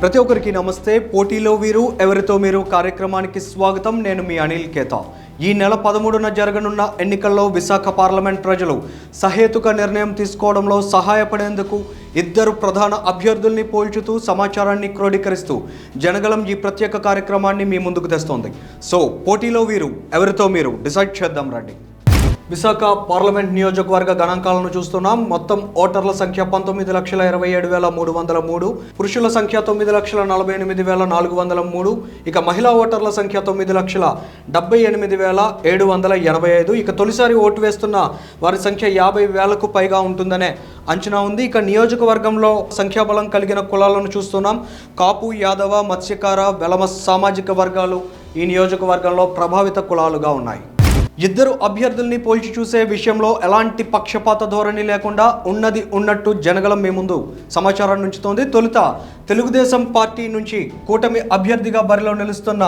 ప్రతి ఒక్కరికి నమస్తే. పోటీలో వీరు ఎవరితో మీరు కార్యక్రమానికి స్వాగతం? నేను మీ అనిల్ కేతా. ఈ నెల పదమూడున జరగనున్న ఎన్నికల్లో విశాఖ పార్లమెంట్ ప్రజలు సహేతుక నిర్ణయం తీసుకోవడంలో సహాయపడేందుకు ఇద్దరు ప్రధాన అభ్యర్థుల్ని పోల్చుతూ సమాచారాన్ని క్రోడీకరిస్తూ జనగలం ఈ ప్రత్యేక కార్యక్రమాన్ని మీ ముందుకు తెస్తోంది. సో పోటీలో వీరు ఎవరితో మీరు? డిసైడ్ చేద్దాం రండి. విశాఖ పార్లమెంట్ నియోజకవర్గ గణాంకాలను చూస్తున్నాం. మొత్తం ఓటర్ల సంఖ్య పంతొమ్మిది లక్షల ఇరవై ఏడు వేల మూడు వందల మూడు పురుషుల సంఖ్య తొమ్మిది లక్షల నలభై ఎనిమిది వేల నాలుగు వందల మూడు ఇక మహిళా ఓటర్ల సంఖ్య తొమ్మిది లక్షల డెబ్బై ఎనిమిది వేల ఏడు వందల ఎనభై ఐదు. ఇక తొలిసారి ఓటు వేస్తున్న వారి సంఖ్య యాభై వేలకు పైగా ఉంటుందనే అంచనా ఉంది. ఇక నియోజకవర్గంలో సంఖ్యాబలం కలిగిన కులాలను చూస్తున్నాం. కాపు యాదవ మత్స్యకార వెలమ సామాజిక వర్గాలు ఈ నియోజకవర్గంలో ప్రభావిత కులాలుగా ఉన్నాయి. ఇద్దరు అభ్యర్థుల్ని పోల్చి చూసే విషయంలో ఎలాంటి పక్షపాత ధోరణి లేకుండా ఉన్నది ఉన్నట్టు జనగలం మీ ముందు సమాచారాన్ని ఉంచుతోంది తొలుత తెలుగుదేశం పార్టీ నుంచి కూటమి అభ్యర్థిగా బరిలో నిలుస్తున్న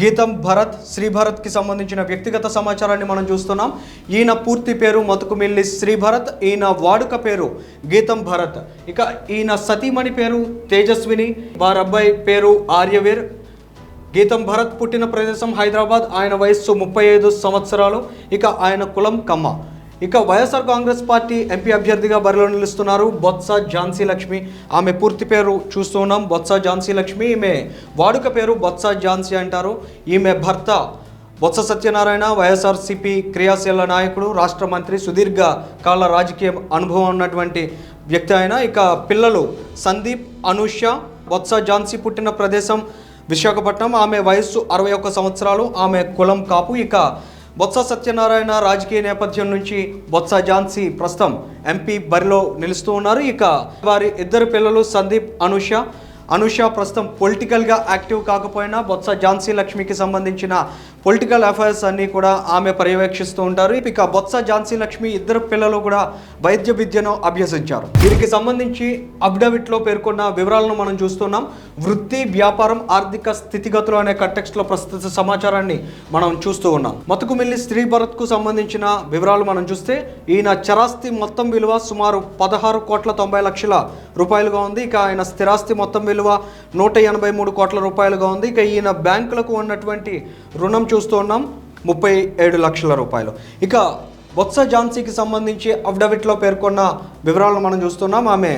గీతం భరత్ శ్రీ భరత్కి సంబంధించిన వ్యక్తిగత సమాచారాన్ని మనం చూస్తున్నాం. ఈయన పూర్తి పేరు మతుకుమిల్లి శ్రీభరత్ ఈయన వాడుక పేరు గీతం భరత్. ఇక ఈయన సతీమణి పేరు తేజస్విని వారబ్బాయి పేరు ఆర్యవీర్ గీతం భరత్ పుట్టిన ప్రదేశం హైదరాబాద్. ఆయన వయస్సు ముప్పై ఐదు సంవత్సరాలు. ఇక ఆయన కులం కమ్మ. ఇక వైఎస్ఆర్ కాంగ్రెస్ పార్టీ ఎంపీ అభ్యర్థిగా బరిలో నిలుస్తున్నారు బొత్స ఝాన్సీ లక్ష్మి. ఆమె పూర్తి పేరు చూస్తున్నాం బొత్స ఝాన్సీ లక్ష్మి ఈమె వాడుక పేరు బొత్స ఝాన్సీ అంటారు. ఈమె భర్త బొత్స సత్యనారాయణ వైఎస్ఆర్సీపీ క్రియాశీల నాయకుడు రాష్ట్ర మంత్రి సుదీర్ఘ కాల రాజకీయ అనుభవం ఉన్నటువంటి వ్యక్తి ఆయన. ఇక పిల్లలు సందీప్ అనుష బొత్స ఝాన్సీ పుట్టిన ప్రదేశం విశాఖపట్నం ఆమె వయస్సు అరవై ఒక్క సంవత్సరాలు ఆమె కులం కాపు. ఇక బొత్స సత్యనారాయణ రాజకీయ నేపథ్యం నుంచి బొత్స ఝాన్సీ ప్రస్తుతం ఎంపీ బరిలో నిలుస్తూ ఉన్నారు. ఇక వారి ఇద్దరు పిల్లలు సందీప్ అనుష అనుష ప్రస్తుతం పొలిటికల్గా యాక్టివ్ కాకపోయినా బొత్స ఝాన్సీ లక్ష్మికి సంబంధించిన పొలిటికల్ అఫైర్స్ అన్నీ కూడా ఆమె పర్యవేక్షిస్తూ ఉంటారు. ఇక బొత్స ఝాన్సీ లక్ష్మి ఇద్దరు పిల్లలు కూడా వైద్య విద్యను అభ్యసించారు. వీరికి సంబంధించి అఫిడవిట్లో పేర్కొన్న వివరాలను మనం చూస్తున్నాం. వృత్తి వ్యాపారం ఆర్థిక స్థితిగతులు అనే కంటెక్స్ట్లో ప్రస్తుత సమాచారాన్ని మనం చూస్తూ ఉన్నాం. మతుకుమిల్లి స్త్రీ భరత్కు సంబంధించిన వివరాలు మనం చూస్తే ఈయన చరాస్తి మొత్తం విలువ సుమారు పదహారు కోట్ల తొంభై లక్షల రూపాయలుగా ఉంది. ఇక ఆయన స్థిరాస్తి మొత్తం విలువ నూట ఎనభై మూడు కోట్ల రూపాయలుగా ఉంది. ఇక ఈయన బ్యాంకులకు ఉన్నటువంటి రుణం చూస్తూ ఉన్నాం. ముప్పై ఏడు లక్షల రూపాయలు. ఇక బొత్స ఝాన్సీకి సంబంధించి అఫిడవిట్లో పేర్కొన్న వివరాలను మనం చూస్తున్నాం. ఆమె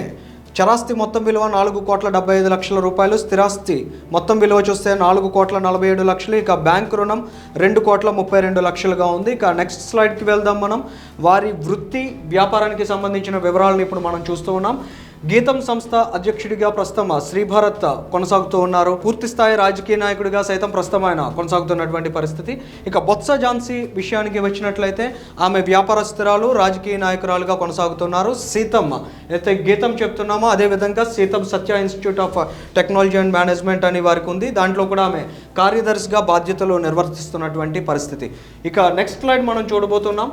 చరాస్తి మొత్తం విలువ నాలుగు కోట్ల డెబ్బై ఐదు లక్షల రూపాయలు. స్థిరాస్తి మొత్తం విలువ చూస్తే నాలుగు కోట్ల నలభై ఏడు లక్షలు. ఇక బ్యాంక్ రుణం రెండు కోట్ల ముప్పై రెండు లక్షలుగా ఉంది. ఇక నెక్స్ట్ స్లైడ్కి వెళ్దాం మనం. వారి వృత్తి వ్యాపారానికి సంబంధించిన వివరాలను ఇప్పుడు మనం చూస్తూ ఉన్నాం. గీతం సంస్థ అధ్యక్షుడిగా ప్రస్తుతం శ్రీభారత్ కొనసాగుతూ ఉన్నారు. పూర్తి స్థాయి రాజకీయ నాయకుడిగా సైతం ప్రస్తుతం ఆయన కొనసాగుతున్నటువంటి పరిస్థితి. ఇక బొత్స ఝాన్సీ విషయానికి వచ్చినట్లయితే ఆమె వ్యాపారస్తురాలు రాజకీయ నాయకురాలుగా కొనసాగుతున్నారు. సీతమ్మ అయితే గీతం చెప్తున్నామో అదేవిధంగా SITAM Sathya institute of technology and management అని వారికి ఉంది. దాంట్లో కూడా ఆమె కార్యదర్శిగా బాధ్యతలు నిర్వర్తిస్తున్నటువంటి పరిస్థితి. ఇక నెక్స్ట్ స్లైడ్ మనం చూడబోతున్నాం.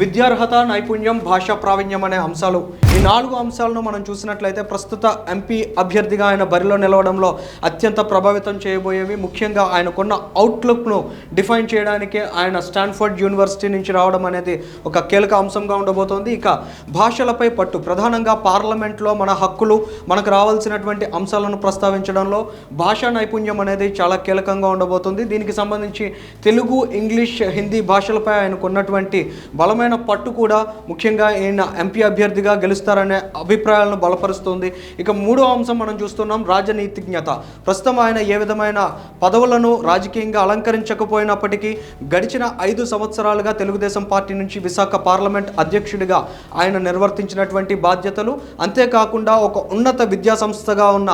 విద్యార్హత నైపుణ్యం భాషా ప్రావీణ్యం అనే అంశాలు నాలుగు అంశాలను మనం చూసినట్లయితే ప్రస్తుత ఎంపీ అభ్యర్థిగా ఆయన బరిలో నిలవడంలో అత్యంత ప్రభావితం చేయబోయేవి. ముఖ్యంగా ఆయనకున్న అవుట్లుక్ను డిఫైన్ చేయడానికి ఆయన స్టాన్ఫర్డ్ యూనివర్సిటీ నుంచి రావడం అనేది ఒక కీలక అంశంగా ఉండబోతోంది. ఇక భాషలపై పట్టు ప్రధానంగా పార్లమెంట్లో మన హక్కులు మనకు రావాల్సినటువంటి అంశాలను ప్రస్తావించడంలో భాషా నైపుణ్యం అనేది చాలా కీలకంగా ఉండబోతుంది. దీనికి సంబంధించి తెలుగు ఇంగ్లీష్ హిందీ భాషలపై ఆయనకు ఉన్నటువంటి బలమైన పట్టు కూడా ముఖ్యంగా ఈయన ఎంపీ అభ్యర్థిగా గెలుస్తారు చేస్తారనే అభిప్రాయాలను బలపరుస్తుంది. ఇక మూడో అంశం మనం చూస్తున్నాం రాజనీతిజ్ఞత. ప్రస్తుతం ఆయన ఏ విధమైన పదవులను రాజకీయంగా అలంకరించకపోయినప్పటికీ గడిచిన ఐదు సంవత్సరాలుగా తెలుగుదేశం పార్టీ నుంచి విశాఖ పార్లమెంట్ అధ్యక్షుడిగా ఆయన నిర్వర్తించినటువంటి బాధ్యతలు అంతేకాకుండా ఒక ఉన్నత విద్యా సంస్థగా ఉన్న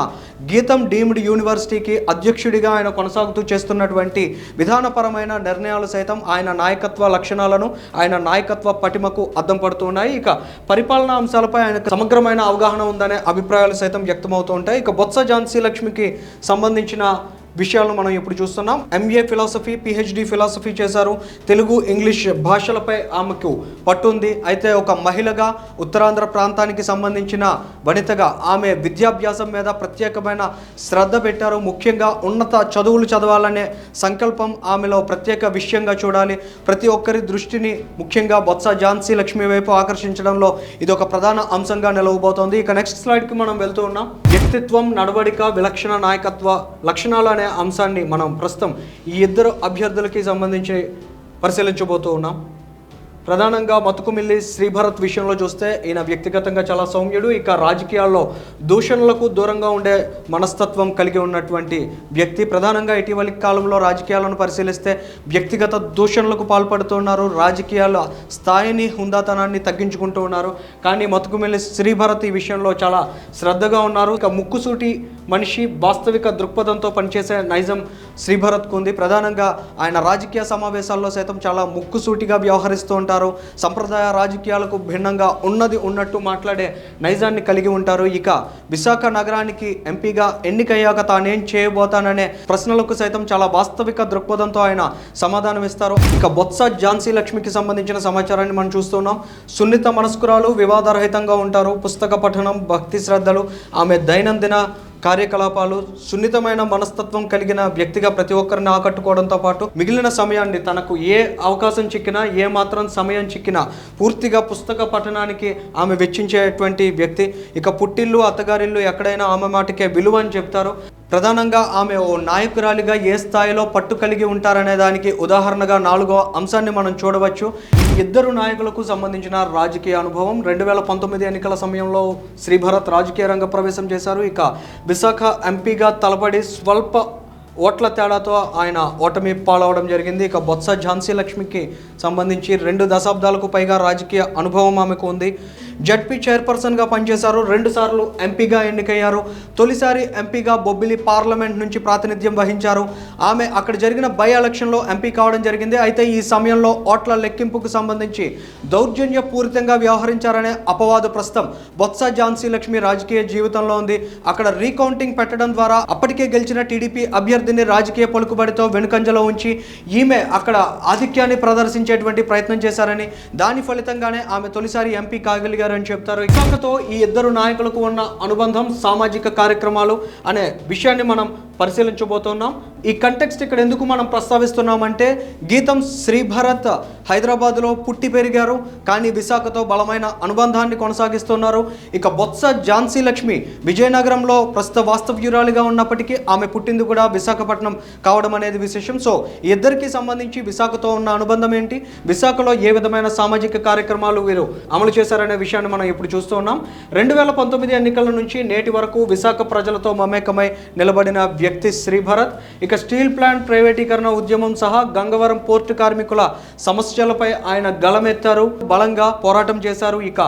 గీతం డీమ్డ్ యూనివర్సిటీకి అధ్యక్షుడిగా ఆయన కొనసాగుతూ చేస్తున్నటువంటి విధానపరమైన నిర్ణయాలు సైతం ఆయన నాయకత్వ లక్షణాలను ఆయన నాయకత్వ పటిమకు అద్దం పడుతున్నాయి ఇక పరిపాలనా అంశాలపై ఆయనకు సమగ్రమైన అవగాహన ఉందనే అభిప్రాయాలు సైతం వ్యక్తమవుతూ ఉంటాయి. ఇక బొత్స ఝాన్సీ లక్ష్మికి సంబంధించిన విషయాలను మనం ఇప్పుడు చూస్తున్నాం. ఎంఏ ఫిలాసఫీ పిహెచ్డి ఫిలాసఫీ చేశారు. తెలుగు ఇంగ్లీష్ భాషలపై ఆమెకు పట్టుంది. అయితే ఒక మహిళగా ఉత్తరాంధ్ర ప్రాంతానికి సంబంధించిన వనితగా ఆమె విద్యాభ్యాసం మీద ప్రత్యేకమైన శ్రద్ధ పెట్టారు. ముఖ్యంగా ఉన్నత చదువులు చదవాలనే సంకల్పం ఆమెలో ప్రత్యేక విషయంగా చూడాలి. ప్రతి ఒక్కరి దృష్టిని ముఖ్యంగా బొత్స ఝాన్సీ లక్ష్మి వైపు ఆకర్షించడంలో ఇది ఒక ప్రధాన అంశంగా నిలవబోతోంది. ఇక నెక్స్ట్ స్లైడ్కి మనం వెళ్తూ ఉన్నాం. వ్యక్తిత్వం నడవడిక విలక్షణ నాయకత్వ లక్షణాలు అనే అంశాన్ని మనం ప్రస్తుతం ఈ ఇద్దరు అభ్యర్థులకి సంబంధించి పరిశీలించబోతూ ఉన్నాం. ప్రధానంగా మతుకుమిల్లి శ్రీభరత్ విషయంలో చూస్తే ఈయన వ్యక్తిగతంగా చాలా సౌమ్యుడు ఇక రాజకీయాల్లో దూషణలకు దూరంగా ఉండే మనస్తత్వం కలిగి ఉన్నటువంటి వ్యక్తి. ప్రధానంగా ఇటీవలి కాలంలో రాజకీయాలను పరిశీలిస్తే వ్యక్తిగత దూషణలకు పాల్పడుతున్నారు రాజకీయాల స్థాయిని హుందాతనాన్ని తగ్గించుకుంటూ ఉన్నారు. కానీ మతుకుమిల్లి శ్రీభరత్ ఈ విషయంలో చాలా శ్రద్ధగా ఉన్నారు. ఇక ముక్కుసూటి మనిషి వాస్తవిక దృక్పథంతో పనిచేసే నైజం శ్రీభరత్కు ఉంది ప్రధానంగా ఆయన రాజకీయ సమావేశాల్లో సైతం చాలా ముక్కుసూటిగా వ్యవహరిస్తూ ఉంటారు. సంప్రదాయ రాజకీయాలకు భిన్నంగా ఉన్నది ఉన్నట్టు మాట్లాడే నైజాన్ని కలిగి ఉంటారు. ఇక విశాఖ నగరానికి ఎంపీగా ఎన్నికయ్యాక తానేం చేయబోతాననే ప్రశ్నలకు సైతం చాలా వాస్తవిక దృక్పథంతో ఆయన సమాధానం ఇస్తారు. ఇక బొత్స ఝాన్సీ లక్ష్మికి సంబంధించిన సమాచారాన్ని మనం చూస్తున్నాం. సున్నిత మనస్కురాలు వివాదరహితంగా ఉంటారు. పుస్తక పఠనం భక్తి శ్రద్ధలు ఆమె దైనందిన కార్యకలాపాలు సున్నితమైన మనస్తత్వం కలిగిన వ్యక్తిగా ప్రతి ఒక్కరిని ఆకట్టుకోవడంతో పాటు మిగిలిన సమయాన్ని తనకు ఏ అవకాశం చిక్కినా ఏ మాత్రం సమయం చిక్కినా పూర్తిగా పుస్తక పఠనానికి ఆమె వెచ్చించేటువంటి వ్యక్తి. ఇక పుట్టిల్లు అత్తగారిల్లు ఎక్కడైనా ఆమె మాటకే విలువ అని చెప్తారు. ప్రధానంగా ఆమె ఓ నాయకురాలిగా ఏ స్థాయిలో పట్టు కలిగి ఉంటారనే దానికి ఉదాహరణగా నాలుగో అంశాన్ని మనం చూడవచ్చు. ఇద్దరు నాయకులకు సంబంధించిన రాజకీయ అనుభవం. రెండు వేల పంతొమ్మిది ఎన్నికల సమయంలో శ్రీభరత్ రాజకీయ రంగ ప్రవేశం చేశారు. ఇక విశాఖ ఎంపీగా తలపడి స్వల్ప ఓట్ల తేడాతో ఆయన ఓటమి పాలవడం జరిగింది. ఇక బొత్స ఝాన్సీ లక్ష్మికి సంబంధించి రెండు దశాబ్దాలకు పైగా రాజకీయ అనుభవం ఆమెకు ఉంది. జడ్పీ చైర్పర్సన్గా పనిచేశారు. రెండుసార్లు ఎంపీగా ఎన్నికయ్యారు. తొలిసారి ఎంపీగా బొబ్బిలి పార్లమెంట్ నుంచి ప్రాతినిధ్యం వహించారు. ఆమె అక్కడ జరిగిన బై ఎలక్షన్లో ఎంపీ కావడం జరిగింది. అయితే ఈ సమయంలో ఓట్ల లెక్కింపుకు సంబంధించి దౌర్జన్యపూరితంగా వ్యవహరించారనే అపవాదు ప్రస్తుతం బొత్స ఝాన్సీ లక్ష్మి రాజకీయ జీవితంలో ఉంది. అక్కడ రీకౌంటింగ్ పెట్టడం ద్వారా అప్పటికే గెలిచిన టీడీపీ అభ్యర్థిని రాజకీయ పలుకుబడితో వెనుకంజలో ఉంచి ఈమె అక్కడ ఆధిక్యాన్ని ప్రదర్శించేటువంటి ప్రయత్నం చేశారని దాని ఫలితంగానే ఆమె తొలిసారి ఎంపీ కాగలిగారని చెప్తారు. విశాఖతో ఈ ఇద్దరు నాయకులకు ఉన్న అనుబంధం సామాజిక కార్యక్రమాలు అనే విషయాన్ని మనం పరిశీలించబోతున్నాం. ఈ కంటెక్స్ట్ ఇక్కడ ఎందుకు మనం ప్రస్తావిస్తున్నామంటే గీతం శ్రీభరత్ హైదరాబాద్లో పుట్టి పెరిగారు కానీ విశాఖతో బలమైన అనుబంధాన్ని కొనసాగిస్తున్నారు. ఇక బొత్స ఝాన్సీ లక్ష్మి విజయనగరంలో ప్రస్తుత వాస్తవ్యురాలిగా ఉన్నప్పటికీ ఆమె పుట్టింది కూడా విశాఖపట్నం కావడం అనేది విశేషం. సో ఇద్దరికి సంబంధించి విశాఖతో ఉన్న అనుబంధం ఏంటి? విశాఖలో ఏ విధమైన సామాజిక కార్యక్రమాలు వీరు అమలు చేశారనే విషయాన్ని మనం ఇప్పుడు చూస్తూ ఉన్నాం. రెండు వేల పంతొమ్మిది ఎన్నికల నుంచి నేటి వరకు విశాఖ ప్రజలతో మమేకమై నిలబడిన వ్యక్తి శ్రీభరత్ ఇక స్టీల్ ప్లాంట్ ప్రైవేటీకరణ ఉద్యమం సహా గంగవరం పోర్టు కార్మికుల సమస్యలపై ఆయన గళమెత్తారు. బలంగా పోరాటం చేశారు. ఇక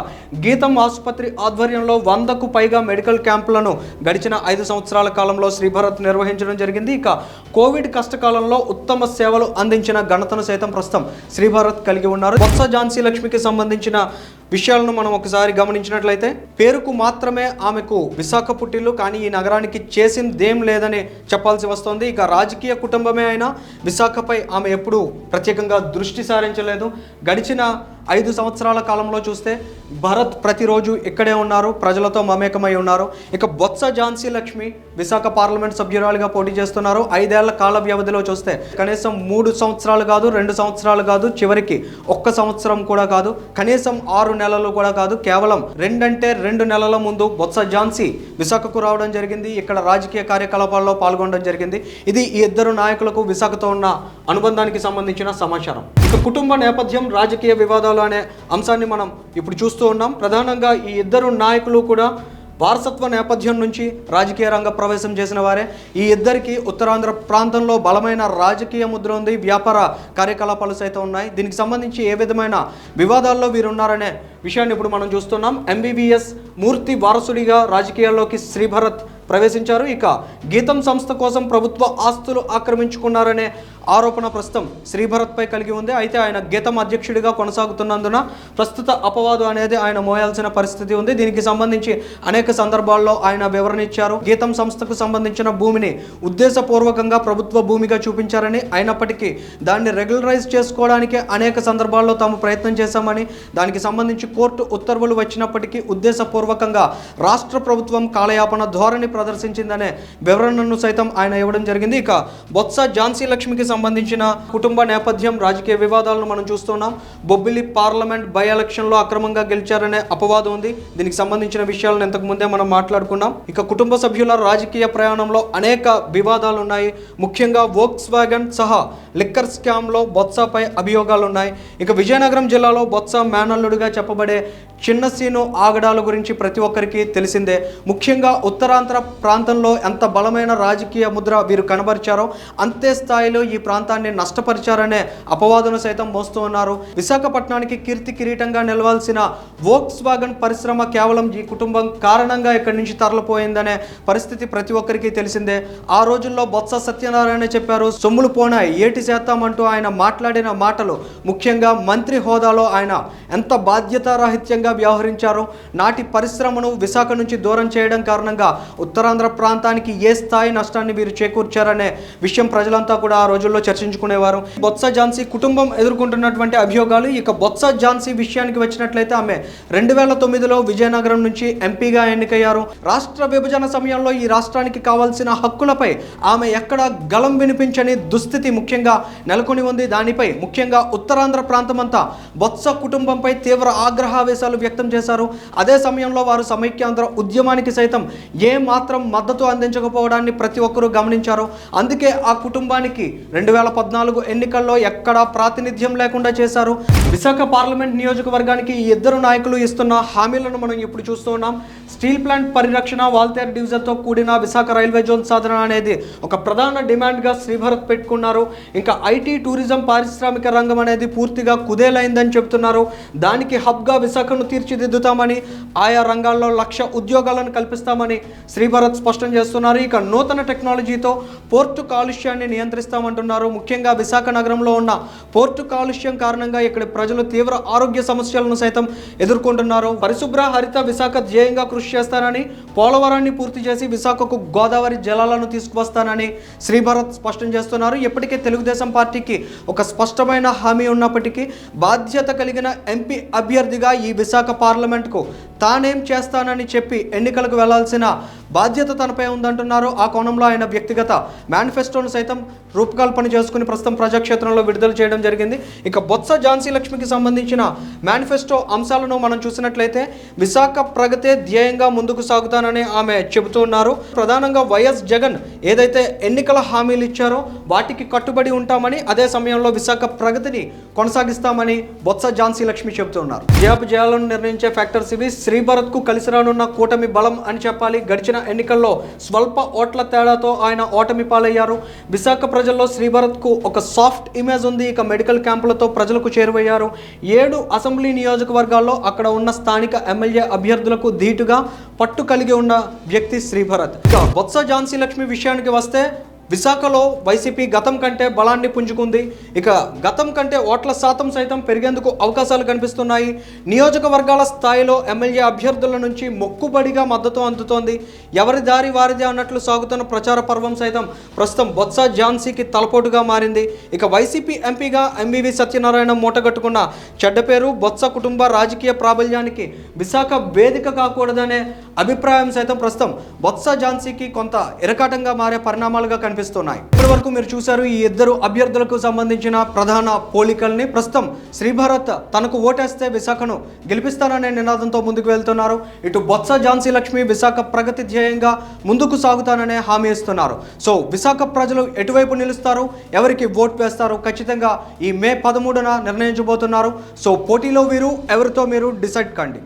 గీతం ఆసుపత్రి ఆధ్వర్యంలో వందకు పైగా మెడికల్ క్యాంపులను గడిచిన ఐదు సంవత్సరాల కాలంలో శ్రీభరత్ నిర్వహించడం జరిగింది. ఇక కోవిడ్ కష్టకాలంలో ఉత్తమ సేవలు అందించిన ఘనతను సైతం ప్రస్తుతం శ్రీభరత్ కలిగి ఉన్నారు. బొత్స ఝాన్సీ లక్ష్మికి సంబంధించిన విషయాలను మనం ఒకసారి గమనించినట్లయితే పేరుకు మాత్రమే ఆమెకు విశాఖ పుట్టిల్లు కానీ ఈ నగరానికి చేసిందేం లేదని చెప్పాల్సి వస్తోంది. ఇక రాజకీయ కుటుంబమే అయినా విశాఖపై ఆమె ఎప్పుడూ ప్రత్యేకంగా దృష్టి సారించలేదు. గడిచిన ఐదు సంవత్సరాల కాలంలో చూస్తే భరత్ ప్రతిరోజు ఇక్కడే ఉన్నారు ప్రజలతో మమేకమై ఉన్నారు. ఇక బొత్స ఝాన్సీ లక్ష్మి విశాఖ పార్లమెంట్ సభ్యురాలుగా పోటీ చేస్తున్నారు. ఐదేళ్ళ కాల వ్యవధిలో చూస్తే కనీసం మూడు సంవత్సరాలు కాదు రెండు సంవత్సరాలు కాదు చివరికి ఒక్క సంవత్సరం కూడా కాదు కనీసం ఆరు నెలలు కూడా కాదు కేవలం రెండంటే రెండు నెలల ముందు బొత్స ఝాన్సీ విశాఖకు రావడం జరిగింది. ఇక్కడ రాజకీయ కార్యకలాపాల్లో పాల్గొనడం జరిగింది. ఇది ఈ ఇద్దరు నాయకులకు విశాఖతో ఉన్న అనుబంధానికి సంబంధించిన సమాచారం. ఇక కుటుంబ నేపథ్యం రాజకీయ వివాదాలు అనే అంశాన్ని మనం ఇప్పుడు చూస్తూ ఉన్నాం. ప్రధానంగా ఈ ఇద్దరు నాయకులు కూడా వారసత్వ నేపథ్యం నుంచి రాజకీయ రంగ ప్రవేశం చేసిన వారే. ఈ ఇద్దరికి ఉత్తరాంధ్ర ప్రాంతంలో బలమైన రాజకీయ ముద్ర ఉంది. వ్యాపార కార్యకలాపాలు సైతం ఉన్నాయి. దీనికి సంబంధించి ఏ విధమైన వివాదాల్లో వీరున్నారనే విషయాన్ని ఇప్పుడు మనం చూస్తున్నాం. ఎంబీబీఎస్ మూర్తి వారసుడిగా రాజకీయాల్లోకి శ్రీభరత్ ప్రవేశించారు. ఇక గీతం సంస్థ కోసం ప్రభుత్వ ఆస్తులు ఆక్రమించుకున్నారనే ఆరోపణ ప్రస్తుతం శ్రీభరత్పై కలిగి ఉంది. అయితే ఆయన గీతం అధ్యక్షుడిగా కొనసాగుతున్నందున ప్రస్తుత అపవాదు అనేది ఆయన మోయాల్సిన పరిస్థితి ఉంది. దీనికి సంబంధించి అనేక సందర్భాల్లో ఆయన వివరణ ఇచ్చారు. గీతం సంస్థకు సంబంధించిన భూమిని ఉద్దేశపూర్వకంగా ప్రభుత్వ భూమిగా చూపించారని అయినప్పటికీ దాన్ని రెగ్యులరైజ్ చేసుకోవడానికి అనేక సందర్భాల్లో తాము ప్రయత్నం చేశామని దానికి సంబంధించి కోర్టు ఉత్తర్వులు వచ్చినప్పటికీ ఉద్దేశపూర్వకంగా రాష్ట్ర ప్రభుత్వం కాలయాపన ధోరణి ప్రదర్శించిందనే వివరణను సైతం ఆయన ఇవ్వడం జరిగింది. ఇక బొత్స ఝాన్సీ లక్ష్మికి సంబంధించిన కుటుంబ నేపథ్యం రాజకీయ వివాదాలను మనం చూస్తున్నాం. బొబ్బిలి పార్లమెంట్ బై ఎలక్షన్లో అక్రమంగా గెలిచారనే అపవాదం ఉంది. దీనికి సంబంధించిన విషయాలను ఇంతకు ముందే మనం మాట్లాడుకున్నాం. ఇక కుటుంబ సభ్యుల రాజకీయ ప్రయాణంలో అనేక వివాదాలు ఉన్నాయి ముఖ్యంగా వోక్స్ వ్యాగన్ సహా లిక్కర్ స్కామ్లో బొత్సపై అభియోగాలు ఉన్నాయి ఇక విజయనగరం జిల్లాలో బొత్స మేనల్లుడిగా చెప్పబడే చిన్న సీను ఆగడాల గురించి ప్రతి ఒక్కరికి తెలిసిందే. ముఖ్యంగా ఉత్తరాంధ్ర ప్రాంతంలో ఎంత బలమైన రాజకీయ ముద్ర వీరు కనబరిచారో అంతే స్థాయిలో ఈ ప్రాంతాన్ని నష్టపరిచారనే అపవాదును సైతం మోస్తూ ఉన్నారు. విశాఖపట్నానికి కీర్తి కిరీటంగా నిలవాల్సిన వోక్స్ వాగన్ పరిశ్రమ కేవలం ఈ కుటుంబం కారణంగా ఇక్కడి నుంచి తరలిపోయిందనే పరిస్థితి ప్రతి ఒక్కరికి తెలిసిందే. ఆ రోజుల్లో బొత్స సత్యనారాయణ చెప్పారు సొమ్ములు పోనాయి ఏటి చేస్తామంటూ ఆయన మాట్లాడిన మాటలు ముఖ్యంగా మంత్రి హోదాలో ఆయన ఎంత బాధ్యతారాహిత్యంగా వ్యవహరించారు. నాటి పరిశ్రమను విశాఖ నుంచి దూరం చేయడం కారణంగా ఉత్తరాంధ్ర ప్రాంతానికి ఏ స్థాయి నష్టాన్ని వీరు చేకూర్చారనే విషయం ప్రజలంతా కూడా ఆ రోజుల్లో చర్చించుకునేవారు. బొత్స ఝాన్సీ కుటుంబం ఎదుర్కొంటున్నటువంటి అభియోగాలు ఇక బొత్స ఝాన్సీ విషయానికి వచ్చినట్లయితే ఆమె రెండు వేల తొమ్మిదిలో విజయనగరం నుంచి ఎంపీగా ఎన్నికయ్యారు. రాష్ట్ర విభజన సమయంలో ఈ రాష్ట్రానికి కావాల్సిన హక్కులపై ఆమె ఎక్కడ గలం వినిపించని దుస్థితి ముఖ్యంగా నెలకొని ఉంది. దానిపై ముఖ్యంగా ఉత్తరాంధ్ర ప్రాంతమంతా బొత్స కుటుంబంపై తీవ్ర ఆగ్రహావేశాలు వ్యక్తం చేశారు. అదే సమయంలో వారు సమైక్యాంధ్ర ఉద్యమానికి సైతం ఏ మాత్రం మద్దతు అందించకపోవడాన్ని ప్రతి ఒక్కరూ గమనించారు. అందుకే ఆ కుటుంబానికి రెండు వేల పద్నాలుగు ఎన్నికల్లో ఎక్కడా ప్రాతినిధ్యం లేకుండా చేశారు. విశాఖ పార్లమెంట్ నియోజకవర్గానికి ఈ ఇద్దరు నాయకులు ఇస్తున్న హామీలను మనం ఇప్పుడు చూస్తున్నాం స్టీల్ ప్లాంట్ పరిరక్షణ వాల్తేర్ డివిజన్తో కూడిన విశాఖ రైల్వే జోన్ సాధన అనేది ఒక ప్రధాన డిమాండ్గా శ్రీభరత్ పెట్టుకున్నారు. ఇంకా ఐటీ టూరిజం పారిశ్రామిక రంగం అనేది పూర్తిగా కుదేలైందని చెబుతున్నారు. దానికి హబ్గా విశాఖను తీర్చిదిద్దుతామని ఆయా రంగాల్లో లక్ష ఉద్యోగాలను కల్పిస్తామని శ్రీభరత్ స్పష్టం చేస్తున్నారు. ఇక నూతన టెక్నాలజీతో పోర్టు కాలుష్యాన్ని నియంత్రిస్తామంటున్నారు. ముఖ్యంగా విశాఖ నగరంలో ఉన్న పోర్టు కాలుష్యం కారణంగా ఇక్కడ ప్రజలు తీవ్ర ఆరోగ్య సమస్యలను సైతం ఎదుర్కొంటున్నారు. పరిశుభ్ర హరిత విశాఖ ధ్యేయంగా కృషి చేస్తానని పోలవరాన్ని పూర్తి చేసి విశాఖకు గోదావరి జలాలను తీసుకువస్తానని శ్రీభరత్ స్పష్టం చేస్తున్నారు. ఇప్పటికే తెలుగుదేశం పార్టీకి ఒక స్పష్టమైన హామీ ఉన్నప్పటికీ బాధ్యత కలిగిన ఎంపీ అభ్యర్థిగా ఈ విశాఖ పార్లమెంట్కు తానేం చేస్తానని చెప్పి ఎన్నికలకు వెళ్ళాల్సిన బాధ్యత తనపై ఉందంటున్నారు. ఆ కోణంలో ఆయన వ్యక్తిగత మేనిఫెస్టోను సైతం రూపకల్పన చేసుకుని ప్రస్తుతం ప్రజాక్షేత్రంలో విడుదల చేయడం జరిగింది. ఇక బొత్స ఝాన్సీ లక్ష్మికి సంబంధించిన మేనిఫెస్టో అంశాలను మనం చూసినట్లయితే విశాఖ ప్రగతే ధ్యేయంగా ముందుకు సాగుతానని ఆమె చెబుతూ ఉన్నారు. ప్రధానంగా వైఎస్ జగన్ ఏదైతే ఎన్నికల హామీలు ఇచ్చారో వాటికి కట్టుబడి ఉంటామని అదే సమయంలో విశాఖ ప్రగతిని కొనసాగిస్తామని బొత్స ఝాన్సీ లక్ష్మి చెబుతున్నారు జయాపు జయాలను నిర్ణయించే ఫ్యాక్టర్స్ ఇవి శ్రీభరత్కు కలిసి రానున్న కూటమి బలం అని చెప్పాలి. గడిచిన ఎన్నికల్లో స్వల్ప ఓట్ల తేడాతో ఆయన ఓటమి పాలయ్యారు. విశాఖ ప్రజల్లో శ్రీభరత్కు ఒక సాఫ్ట్ ఇమేజ్ ఉంది. ఇక మెడికల్ క్యాంపులతో ప్రజలకు చేరువయ్యారు. ఏడు అసెంబ్లీ నియోజకవర్గాల్లో అక్కడ ఉన్న స్థానిక ఎమ్మెల్యే అభ్యర్థులకు ధీటుగా పట్టు కలిగి ఉన్న వ్యక్తి శ్రీభరత్. ఇక బొత్స ఝాన్సీ లక్ష్మి విషయానికి వస్తే విశాఖలో వైసీపీ గతం కంటే బలాన్ని పుంజుకుంది. ఇక గతం కంటే ఓట్ల శాతం సైతం పెరిగేందుకు అవకాశాలు కనిపిస్తున్నాయి. నియోజకవర్గాల స్థాయిలో ఎమ్మెల్యే అభ్యర్థుల నుంచి మొక్కుబడిగా మద్దతు అందుతోంది. ఎవరి దారి వారిదే అన్నట్లు సాగుతున్న ప్రచార పర్వం సైతం ప్రస్తుతం బొత్స ఝాన్సీకి తలపోటుగా మారింది. ఇక వైసీపీ ఎంపీగా ఎంబీవి సత్యనారాయణ మూటగట్టుకున్న చెడ్డ పేరు బొత్స కుటుంబ రాజకీయ ప్రాబల్యానికి విశాఖ వేదిక కాకూడదనే అభిప్రాయం సైతం ప్రస్తుతం బొత్స ఝాన్సీకి కొంత ఇరకాటంగా మారే పరిణామాలుగా కనిపిస్తున్నాయి. ఇప్పటి వరకు మీరు చూశారు ఈ ఇద్దరు అభ్యర్థులకు సంబంధించిన ప్రధాన పోలికల్ని. ప్రస్తుతం శ్రీభారత్ తనకు ఓటేస్తే విశాఖను గెలిపిస్తాననే నినాదంతో ముందుకు వెళ్తున్నారు. ఇటు బొత్స ఝాన్సీ లక్ష్మి విశాఖ ప్రగతి ధ్యేయంగా ముందుకు సాగుతాననే హామీ ఇస్తున్నారు. సో విశాఖ ప్రజలు ఎటువైపు నిలుస్తారు? ఎవరికి ఓట్ వేస్తారు? ఖచ్చితంగా ఈ మే పదమూడున నిర్ణయించబోతున్నారు. సో పోటీలో వీరు ఎవరితో మీరు డిసైడ్ కండి.